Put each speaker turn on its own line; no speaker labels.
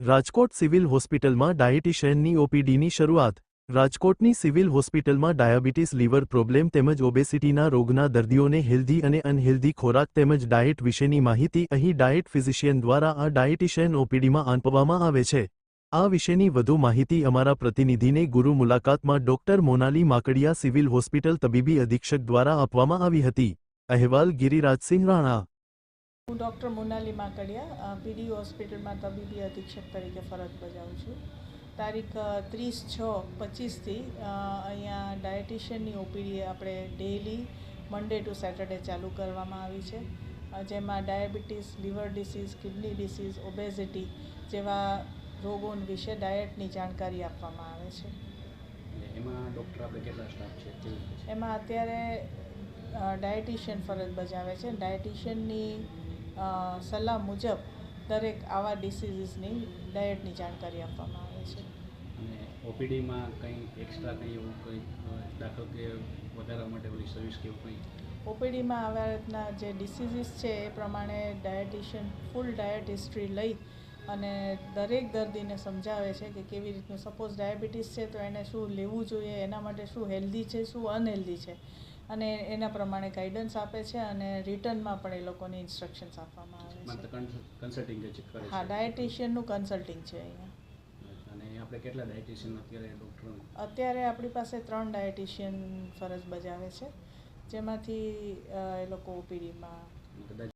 Rajkot civil હોસ્પિટલમાં ડાયટિશિયનની ઓપીડીની શરૂઆત. રાજકોટની સિવિલ હોસ્પિટલમાં ડાયાબિટીસ, લીવર પ્રોબ્લેમ તેમજ ઓબેસિટીના રોગના દર્દીઓને હેલ્ધી અને અનહેલ્ધી ખોરાક તેમજ ડાયેટ વિશેની માહિતી અહીં ડાયેટ ફિઝિશિયન દ્વારા આ ડાયટિશિયન ઓપીડીમાં આપવામાં આવે છે. આ વિશેની વધુ માહિતી અમારા પ્રતિનિધિને ગુરુ મુલાકાતમાં doctor Monali Makadia civil hospital તબીબી અધિક્ષક દ્વારા આપવામાં આવી હતી. અહેવાલ ગિરિરાજસિંહ રાણા.
હું ડૉક્ટર મોનાલી માકડિયા પીડી હોસ્પિટલમાં તબીબી અધિક્ષક તરીકે ફરજ બજાવું છું. તારીખ ત્રીસ છ પચીસથી અહીંયા ડાયટિશિયનની ઓપીડી આપણે ડેઇલી મંડે ટુ સેટરડે ચાલુ કરવામાં આવી છે. જેમાં diabetes liver disease kidney disease obesity જેવા રોગો વિશે ડાયટની જાણકારી આપવામાં આવે છે.
એમાં ડૉક્ટર આપણે કેટલા સ્ટાફ છે?
એમાં અત્યારે ડાયટિશિયન ફરજ બજાવે છે. ડાયટિશિયનની સલાહ મુજબ દરેક આવા ડિસીઝીસની ડાયટની જાણકારી આપવામાં આવે છે.
અને ઓપીડીમાં કંઈ એક્સ્ટ્રા કંઈ એવું કંઈ દાખલ કે વધારવા માટે બધી સર્વિસ કે એવું કંઈ?
ઓપીડીમાં આવા રીતના જે ડિસીઝીસ છે એ પ્રમાણે ડાયટિશિયન ફૂલ ડાયટ હિસ્ટ્રી લઈ અને દરેક દર્દીને સમજાવે છે કે કેવી રીતનું સપોઝ ડાયાબિટીસ છે તો એને શું લેવું જોઈએ એના માટે શું હેલ્ધી છે શું અનહેલ્ધી છે. અને એના પ્રમાણે ગાઈડન્સ આપે છે અને રિટર્નમાં પણ એ લોકોને ઇન્સ્ટ્રક્શન્સ આપવામાં આવે છે.
કન્સલ્ટિંગ કરે
હા ડાયટિશિયનનું કન્સલ્ટિંગ છે અહીંયા.
અને આપણે કેટલા ડાયટિશિયન અત્યારે ડૉક્ટર
અત્યારે આપણી પાસે ત્રણ ડાયટિશિયન ફરજ બજાવે છે. જેમાંથી એ લોકો ઓપીડીમાં